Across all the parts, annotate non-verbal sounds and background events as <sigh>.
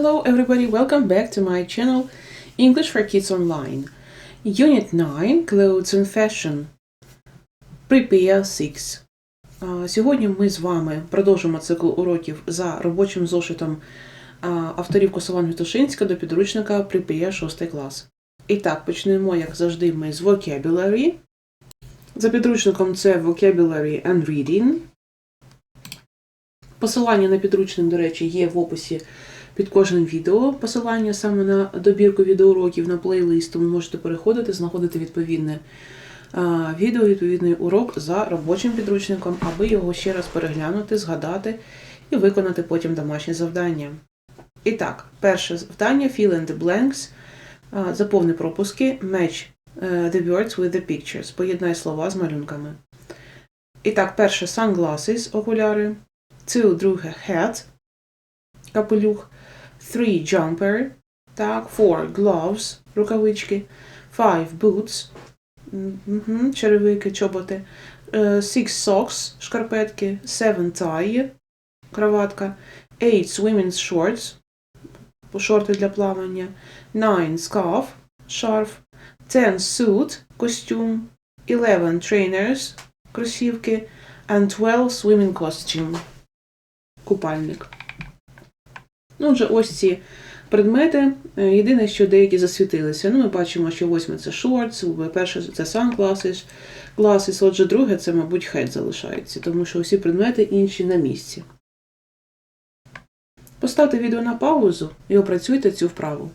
Hello everybody, welcome back to my channel English for Kids Online. Unit 9 Clothes and Fashion. Prepare 6. Сьогодні ми з вами продовжимо цикл уроків за робочим зошитом авторів Косован Вітушинська до підручника Prepare 6 клас. І так, почнемо, як завжди, ми з Vocabulary. За підручником це Vocabulary and Reading. Посилання на підручник, до речі, є в описі під кожним відео. Посилання саме на добірку відеоуроків на плейлист, тому можете переходити, знаходити відповідне відео, відповідний урок за робочим підручником, аби його ще раз переглянути, згадати і виконати потім домашнє завдання. І так, перше завдання Fill in the blanks. Заповни пропуски, match е, the words with the pictures. Поєднай слова з малюнками. І так, перше sunglasses, окуляри. Two, друге hat, капелюх. Three, jumper. Так, four, gloves, рукавички. Five, boots, угу, черевики, чоботи. Е, Six, socks, шкарпетки. Seven, tie, краватка. Eight, women's shorts, шорти для плавання. Nine, scarf, шарф. Ten, suit, костюм. Eleven, trainers, кросівки. And twelve, swimming costume, купальник. Ну, отже, ось ці предмети. Е, Єдине, що деякі засвітилися. Ну, ми бачимо, що восьме це shorts, перше це sunglasses, glasses, отже, друге це, мабуть, head залишається, тому що усі предмети інші на місці. Поставте відео на паузу і опрацюйте цю вправу.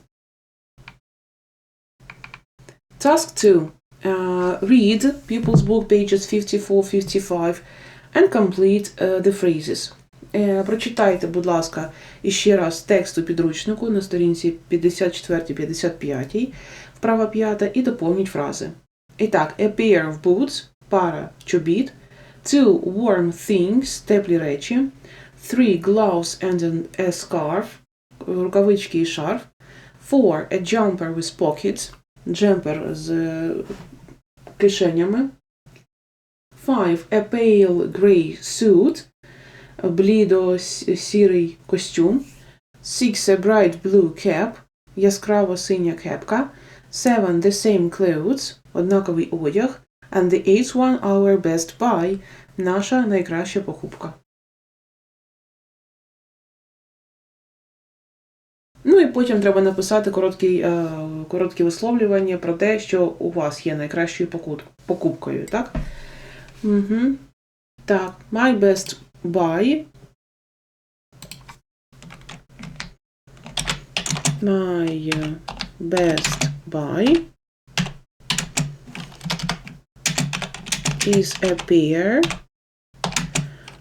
Task 2. Uh, read People's Book pages 54-55 and complete uh, the phrases. Е, Прочитайте, будь ласка, іще раз текст у підручнику на сторінці 54-55, вправа 5, і доповніть фрази. І так, a pair of boots, пара чобіт, two warm things, теплі речі, three gloves and a scarf, рукавички і шарф, four a jumper with pockets, джемпер з е, кишенями, five a pale grey suit, блідо-сірий костюм, six a bright blue cap, яскраво синя кепка, seven the same clothes, однаковий одяг, and the eighth one our best buy, наша найкраща покупка. Ну і потім треба написати короткі, е, короткі висловлювання про те, що у вас є найкращою покупкою, так? Угу. Так, my best buy. My uh, best buy is a pair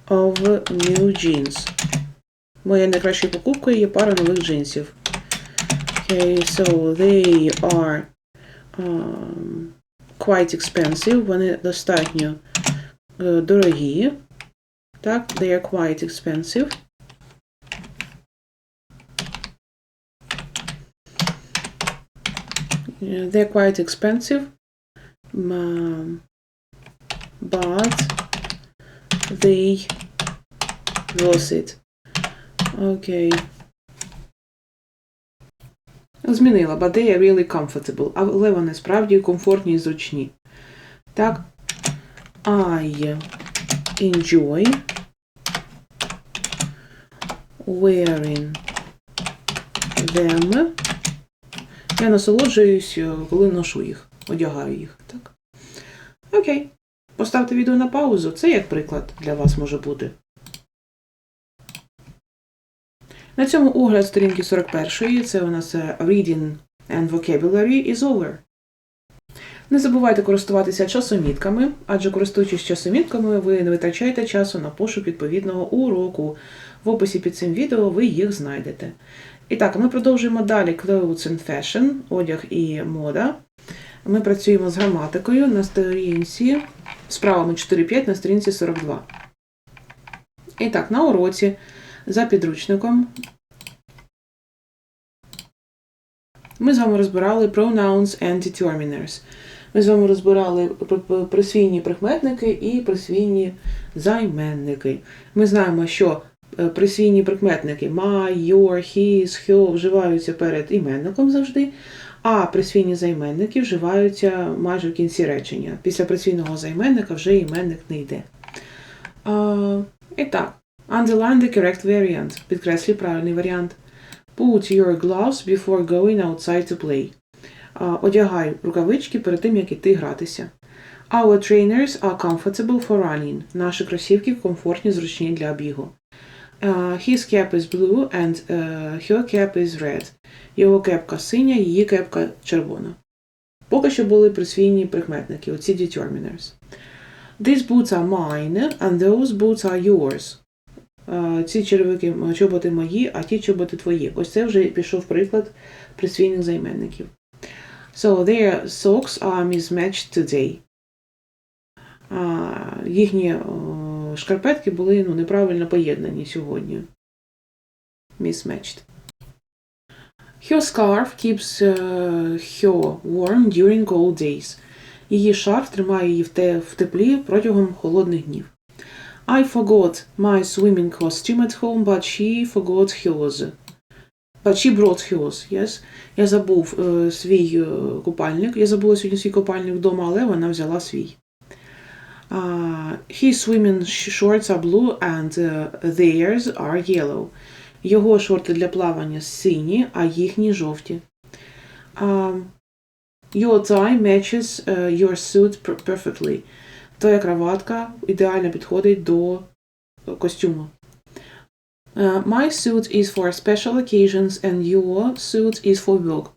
of new jeans. Моя найкращою покупкою є пара нових джинсів. Okay, so they are um, quite expensive. Вони достатньо е, дорогі. Так, they are quite expensive. They're quite expensive. Um, but they worth it. Окей. Змінила, but they are really comfortable. Але вони справді комфортні і зручні. Так. I enjoy wearing them. Я насолоджуюсь, е, коли ношу їх, одягаю їх. Так? Окей. Поставте відео на паузу. Це як приклад для вас може бути. На цьому огляд сторінки 41. Це у нас е, Reading and Vocabulary is over. Не забувайте користуватися часомітками, адже користуючись часомітками, ви не витрачаєте часу на пошук відповідного уроку. В описі під цим відео ви їх знайдете. І так, ми продовжуємо далі Clothes and Fashion, одяг і мода. Ми працюємо з граматикою на сторінці з правами 4-5 на сторінці 42. І так, на уроці за підручником ми з вами розбирали pronouns and determiners. Ми з вами розбирали пр- пр- присвійні прикметники і присвійні займенники. Ми знаємо, що е, присвійні прикметники my, your, his, her вживаються перед іменником завжди, а присвійні займенники вживаються майже в кінці речення. Після присвійного займенника вже іменник не йде. А, і так, underline the correct variant. Підкреслюй правильний варіант. Put your gloves before going outside to play. Одягай рукавички перед тим, як іти гратися. Our trainers are comfortable for running. Наші кросівки комфортні, зручні для бігу. Uh, his cap is blue and uh, her cap is red. Його кепка синя, її кепка червона. Поки що були присвійні прикметники, оці determiners. These boots are mine and those boots are yours. Uh, ці черевики чоботи мої, а ті чоботи твої. Ось це вже пішов приклад присвійних займенників. So their socks are mismatched today. А, їхні шкарпетки були ну, неправильно поєднані сьогодні. Mismatched. Her scarf keeps uh, her warm during cold days. Її шарф тримає її в, те, в теплі протягом холодних днів. I forgot my swimming costume at home, but she forgot hers. Brought hers, yes. Я забув е, свій е, купальник. Я забула сьогодні свій купальник вдома, але вона взяла свій. Uh, his swimming shorts are blue and uh, theirs are yellow. Його шорти для плавання сині, а їхні жовті. Um, your tie matches uh, your suit perfectly. Твоя краватка ідеально підходить до костюму. Uh, my suit is for special occasions and your suit is for work.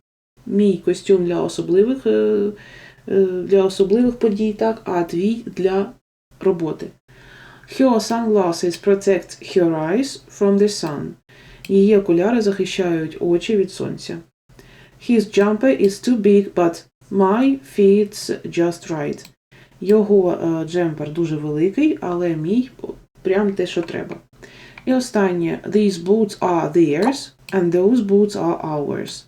Мій костюм для особливих е, е, для особливих подій, так, а твій для роботи. Her sunglasses protect her eyes from the sun. Її окуляри захищають очі від сонця. His jumper is too big, but my fits just right. Його е, джемпер дуже великий, але мій прям те, що треба. І останнє. These boots are theirs, and those boots are ours.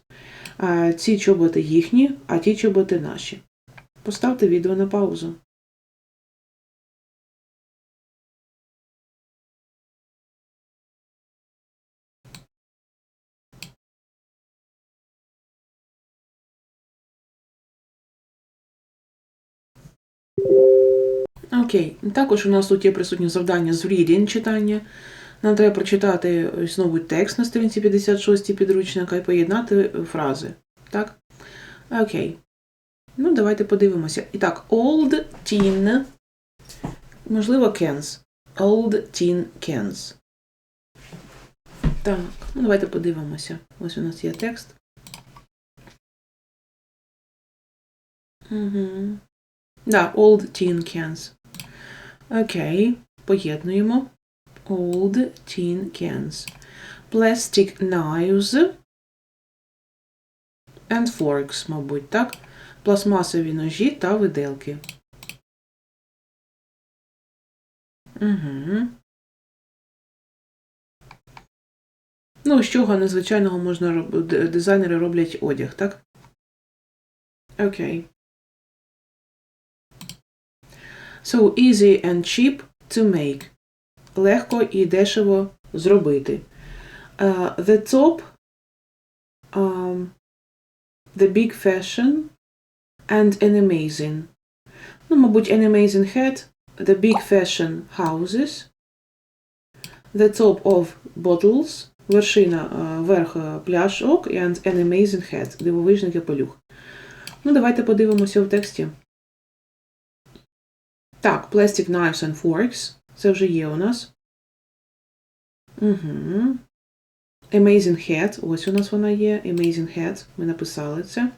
Ці чоботи їхні, а ті чоботи наші. Поставте відео на паузу. Окей. Також у нас тут є присутнє завдання з reading читання. Нам треба прочитати знову текст на сторінці 56 підручника і поєднати фрази. Так? Окей. Ну, давайте подивимося. І так, old teen. Можливо, cans. Old teen cans. Так, ну давайте подивимося. Ось у нас є текст. Угу. Да, old tin cans. Окей, поєднуємо. Old tin cans. Plastic knives and forks, мабуть, так? Пластмасові ножі та виделки. Угу. Ну, з чого незвичайного можна роб- дизайнери роблять одяг, так? Окей. So easy and cheap to make. Легко і дешево зробити. Uh, the top, um, the big fashion, and an amazing. Ну, мабуть, an amazing head, the big fashion houses, the top of bottles, вершина, е, верх е, пляшок, and an amazing head, дивовижний капелюх. Ну, давайте подивимося в тексті. Так, plastic knives and forks. Це вже є у нас. Угу. Amazing head. Ось у нас вона є. Amazing head. Ми написали це.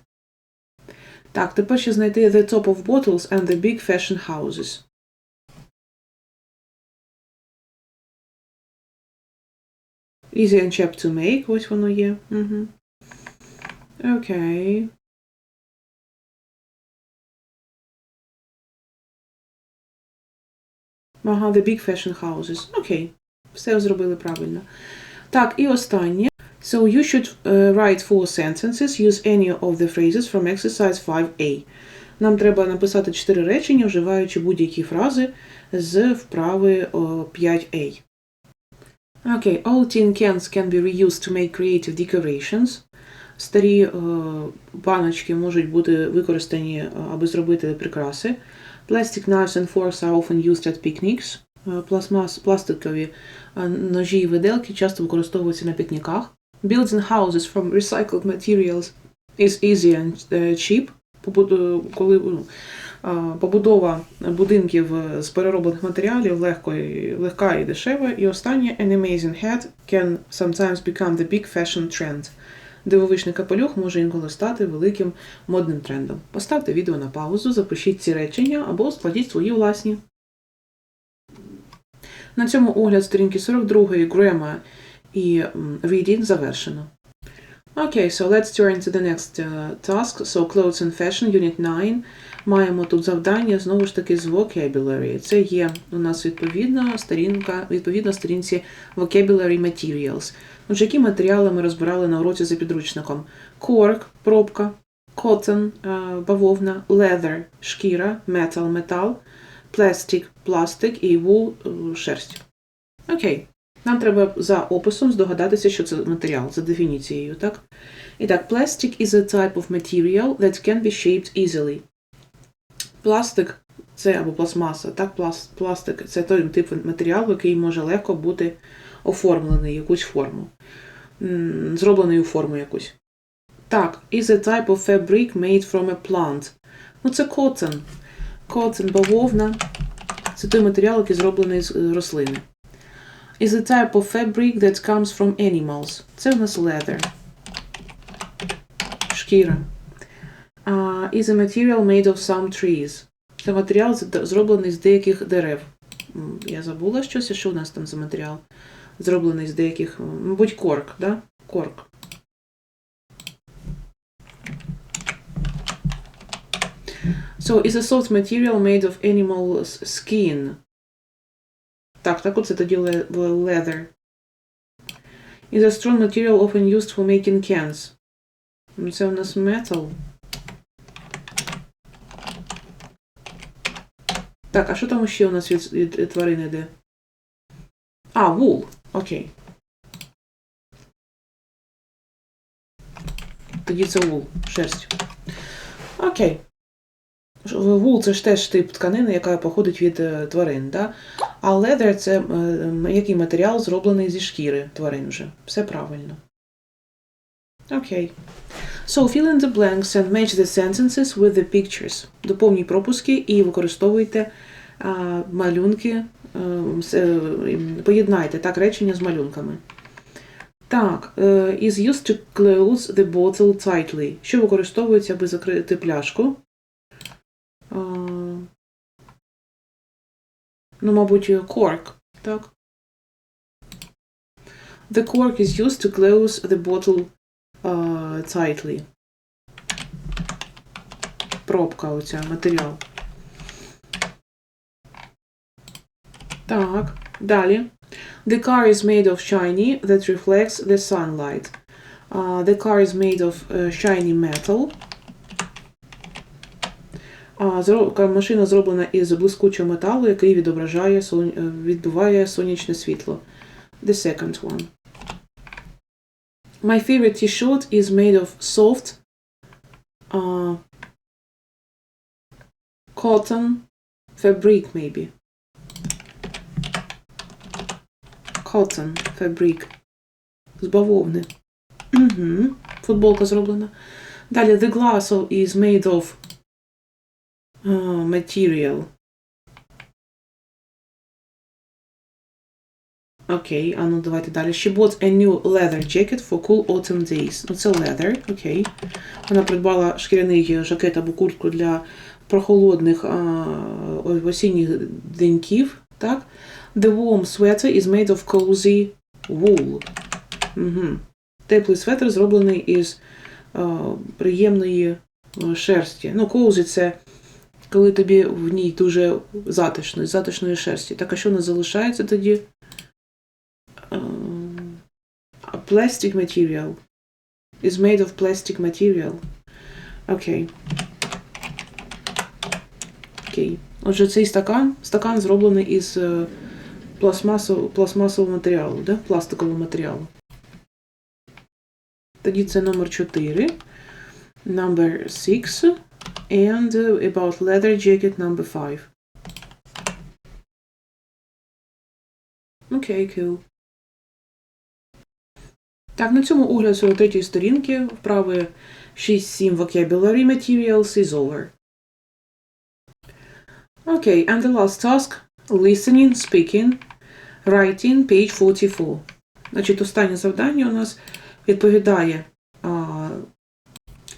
Так, тепер ще знайти the top of bottles and the big fashion houses. Easy and cheap to make. Ось воно є. Угу. Окей. Ага, the big fashion houses. Окей. Все зробили правильно. Так, і останнє. So you should uh, write four sentences. Use any of the phrases from exercise 5a. Нам треба написати чотири речення, вживаючи будь-які фрази з вправи о, 5a. Окей, all tin cans can be reused to make creative decorations. Старі е, баночки можуть бути використані, е, аби зробити прикраси. Plastic knives and forks are often used at picnics. Е, Пластмас, пластикові е, ножі і виделки часто використовуються на пікніках. Building houses from recycled materials is easy and е, cheap. Коли, ну, е, побудова будинків е, з перероблених матеріалів легко легка і дешева. І останнє An amazing hat can sometimes become the big fashion trend. Дивовижний капелюх може інколи стати великим модним трендом. Поставте відео на паузу, запишіть ці речення або складіть свої власні. На цьому огляд сторінки 42 Grammar і Reading завершено. Okay, so let's turn to the next uh, task. So clothes and fashion, unit 9. Маємо тут завдання знову ж таки з vocabulary. Це є у нас відповідна сторінка, відповідно сторінці vocabulary materials. Отже, які матеріали ми розбирали на уроці за підручником? Cork – пробка, cotton е, – бавовна, leather – шкіра, metal – метал, plastic – пластик і wool – е, шерсть. Окей. Нам треба за описом здогадатися, що це матеріал, за дефініцією, так? І так, plastic is a type of material that can be shaped easily. Пластик це або пластмаса, так, пластик це той тип матеріалу, який може легко бути оформлений якусь форму. Зроблений у форму якусь. Так, is a type of fabric made from a plant. Ну, це cotton. Cotton, бавовна. Це той матеріал, який зроблений з е, рослини. Is a type of fabric that comes from animals. Це в нас leather. Шкіра. Uh, is a material made of some trees. Це матеріал зроблений з деяких дерев. Я забула щось, що у нас там за матеріал? Зроблений з деяких, мабуть, корк, да? Корк. So, is a soft material made of animal s- skin. Так, так оце тоді le- le- leather. Is a strong material often used for making cans. Ну, Це у нас metal. Так, а що там ще у нас від, від, від тварин іде? А, wool. Окей. Тоді це wool, шерсть. Окей. Wool – це ж теж тип тканини, яка походить від е, тварин, да? А leather – це який матеріал зроблений зі шкіри тварин вже. Все правильно. Окей. So, fill in the blanks and match the sentences with the pictures. Доповніть пропуски і використовуйте малюнки, е, е, поєднайте так речення з малюнками. Так, е, is used to close the bottle tightly. Що використовується, аби закрити пляшку? Ну, мабуть, cork, так? The cork is used to close the bottle uh, tightly. Пробка оця, матеріал. Так, далі. The car is made of shiny that reflects the sunlight. Uh, the car is made of uh, shiny metal. А, машина зроблена із блискучого металу, який відображає сон... е, відбиває сонячне світло. The second one. My favorite t-shirt is made of soft uh, cotton fabric, maybe. Cotton fabric. З бавовни. Угу. Футболка зроблена. Далі, the glass is made of uh, material. Окей, а ну давайте далі. She bought a new leather jacket for cool autumn days. Ну, це leather, окей. Вона придбала шкіряний жакет або куртку для прохолодних а, осінніх деньків. Так? The warm sweater is made of cozy wool. Угу. Теплий светр зроблений із а, приємної шерсті. Ну, cozy – це коли тобі в ній дуже затишно, з затишної шерсті. Так, а що нас залишається тоді? A plastic material is made of plastic material. Окей. Окей. Отже, цей стакан, стакан зроблений із е, пластмасового, пластмасового матеріалу, да? пластикового матеріалу. Тоді це номер 4. Number 6. And about leather jacket number 5. Окей, okay, cool. Так, на цьому огляд 43 сторінки вправи 6-7 vocabulary materials is over. Okay, and the last task listening, speaking, writing, page 44. Значить, останнє завдання у нас відповідає а,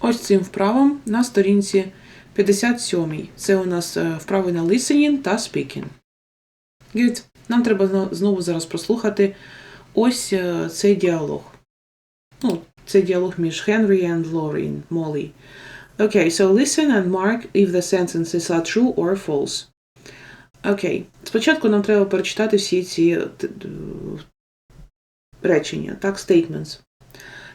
ось цим вправам на сторінці 57. Це у нас е, вправи на listening та speaking. Good. Нам треба знову зараз прослухати ось е, цей діалог. Ну, це діалог між Henry and Lauren, Molly. Okay, so listen and mark if the sentences are true or false. Окей. Спочатку нам треба перечитати всі ці т- речення, так, statements.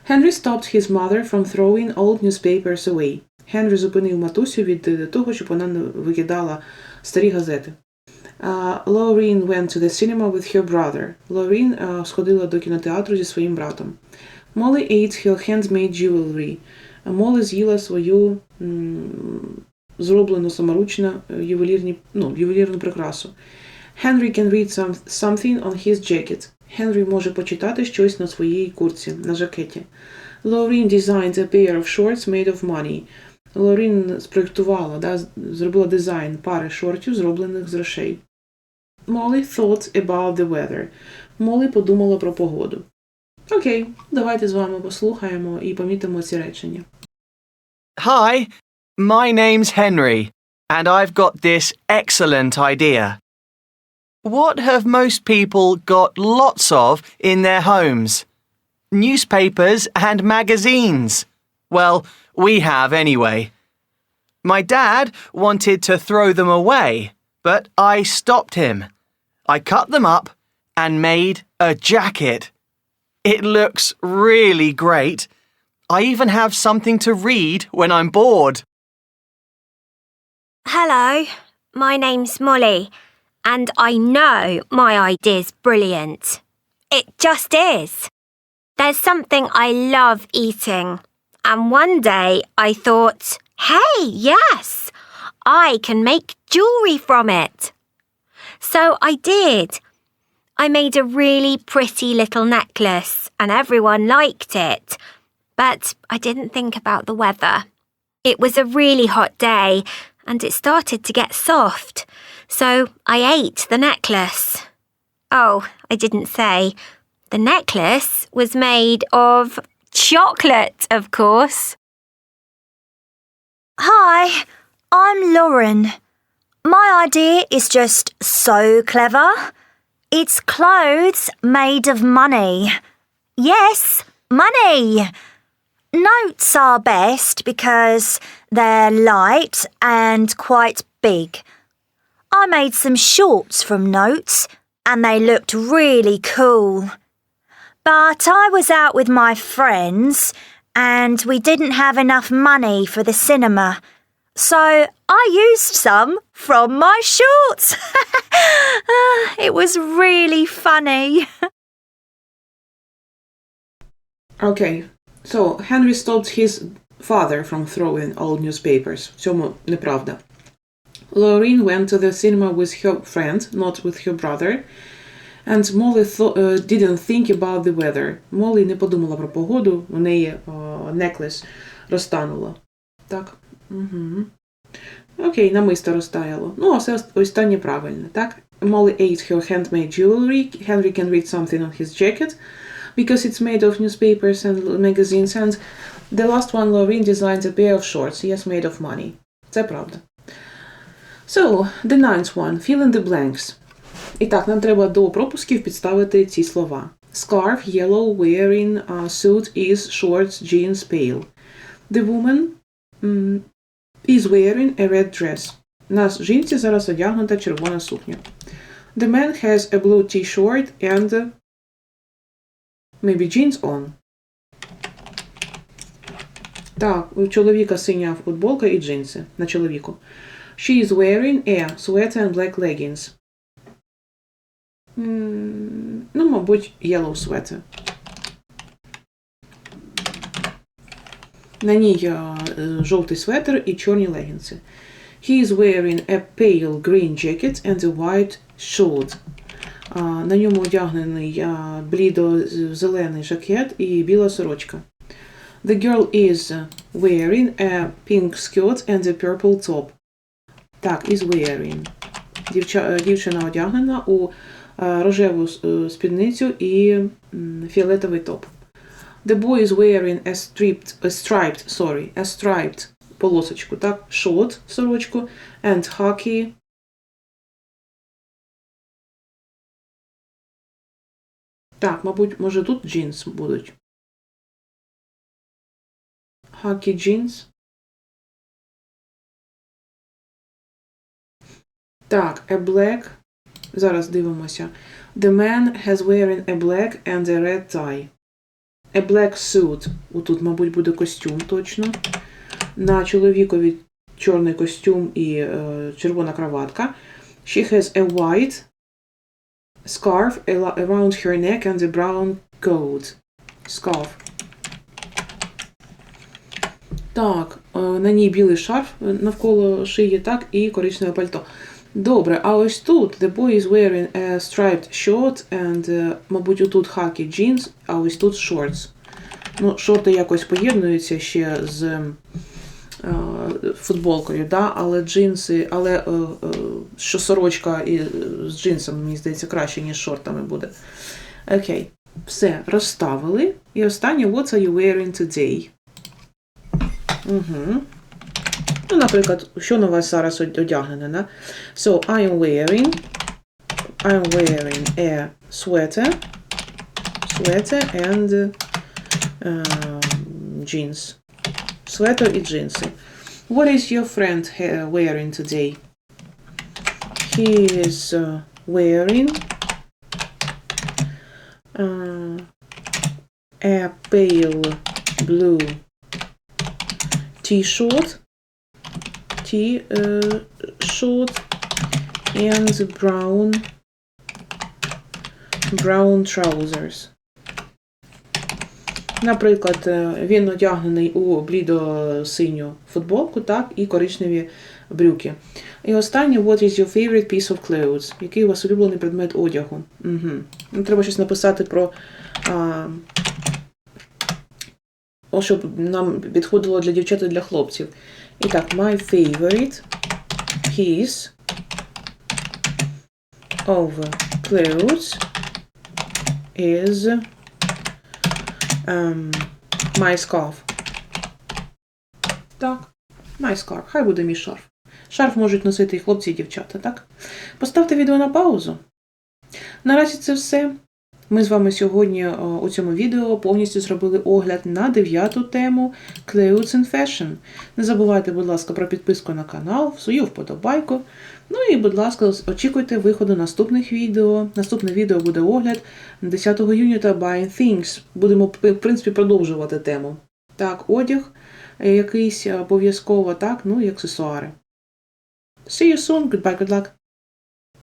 Henry stopped his mother from throwing old newspapers away. Генрі зупинив матусю від е, того, щоб вона не викидала старі газети. Uh, Laureen went to the cinema with her brother. Лорін uh, сходила до кінотеатру зі своїм братом. Molly ate her handmade jewelry. Молі з'їла свою м, зроблену саморучно е, ювелірні, ну, ювелірну прикрасу. Henry can read some, something on his jacket. Генрі може почитати щось на своїй курці, на жакеті. Laureen designed a pair of shorts made of money. Лорін спроєктувала, да, зробила дизайн пари шортів, зроблених з грошей. Molly thought about the weather. Молі подумала про погоду. Окей, давайте з вами послухаємо і помітимо ці речення. Hi, my name's Henry, and I've got this excellent idea. What have most people got lots of in their homes? Newspapers and magazines. Well, we have anyway. My dad wanted to throw them away, but I stopped him. I cut them up and made a jacket. It looks really great. I even have something to read when I'm bored. Hello, my name's Molly, and I know my idea's brilliant. It just is. There's something I love eating, and one day I thought, hey, yes, I can make jewellery from it. So I did. I made a really pretty little necklace, and everyone liked it. But I didn't think about the weather. It was a really hot day and it started to get soft, so I ate the necklace. Oh, I didn't say. The necklace was made of chocolate, of course. Hi, I'm Lauren. My idea is just so clever. It's clothes made of money. Yes, money. Notes are best because they're light and quite big. I made some shorts from notes and they looked really cool. But I was out with my friends and we didn't have enough money for the cinema. So I used some from my shorts. <laughs> Ah, it was really funny. <laughs> Okay, so Henry stopped his father from throwing old newspapers. В цьому неправда. Laureen went to the cinema with her friend, not with her brother. And Molly tho- uh, didn't think about the weather. Молі не подумала про погоду, у неї uh, necklace розтануло. Так. Угу. Окей, намисто розтаяло. Ну, а все останнє правильне, так? Molly ate her handmade jewelry. Henry can read something on his jacket because it's made of newspapers and magazines. And the last one, Laureen designed a pair of shorts, yes, made of money. Це правда. So, the ninth one, fill in the blanks. І так, нам треба до пропусків підставити ці слова. Scarf, yellow, wearing, uh, suit is, shorts, jeans, pale. The woman mm, is wearing a red dress. На жінці зараз одягнута червона сукня. The man has a blue t-shirt and uh, maybe jeans on. Так, у чоловіка синя футболка і джинси на чоловіку. She is wearing a sweater and black leggings. М, Ну, мабуть, yellow sweater. На ній е, е, жовтий светр і чорні легінси. He is wearing a pale green jacket and a white shirt. На ньому одягнений блідо-зелений жакет і біла сорочка. The girl is wearing a pink skirt and a purple top. Так, is wearing. Дівча, е, дівчина одягнена у е, рожеву е, спідницю і фіолетовий топ. The boy is wearing a striped, a striped, sorry, a striped полосочку, так, short сорочку and hockey Так, мабуть, може тут джинс будуть. Hockey jeans. Так, a black. Зараз дивимося. The man has wearing a black and a red tie. A black suit. Отут, мабуть, буде костюм точно. На чоловікові чорний костюм і е, червона краватка. She has a white scarf around her neck and a brown coat. Scarf. Так, е, на ній білий шарф е, навколо шиї, так, і коричневе пальто. Добре, а ось тут the boy is wearing a striped shirt and, е, мабуть, отут hockey jeans, а ось тут shorts. Ну, шорти якось поєднуються ще з футболкою, да? але джинси, але е, е, що сорочка і, е, з джинсами, мені здається, краще, ніж шортами буде. Окей. Все, розставили. І останнє, what are you wearing today? Угу. Ну, наприклад, що на вас зараз од- одягнене, да? So, I am wearing I'm wearing a sweater sweater and um, jeans. Sweater і джинси. What is your friend ha- wearing today? He is uh, wearing uh, a pale blue t-shirt, t-shirt, and brown brown trousers. Наприклад, е, він одягнений у блідо-синю футболку, так, і коричневі брюки. І останнє, what is your favorite piece of clothes? Який у вас улюблений предмет одягу? Угу. Ну, треба щось написати про. А, о, щоб нам підходило для дівчат і для хлопців. І так, my favorite piece of clothes is um, my. Так, scarf. Хай буде мій шарф. Шарф можуть носити і хлопці, і дівчата, так? Поставте відео на паузу. Наразі це все. Ми з вами сьогодні у цьому відео повністю зробили огляд на дев'яту тему Clothes and Fashion. Не забувайте, будь ласка, про підписку на канал, свою вподобайку. Ну і, будь ласка, очікуйте виходу наступних відео. Наступне відео буде огляд 10 юніта Buying Things. Будемо, в принципі, продовжувати тему. Так, одяг е, якийсь обов'язково, так, ну і аксесуари. See you soon. Goodbye, good luck.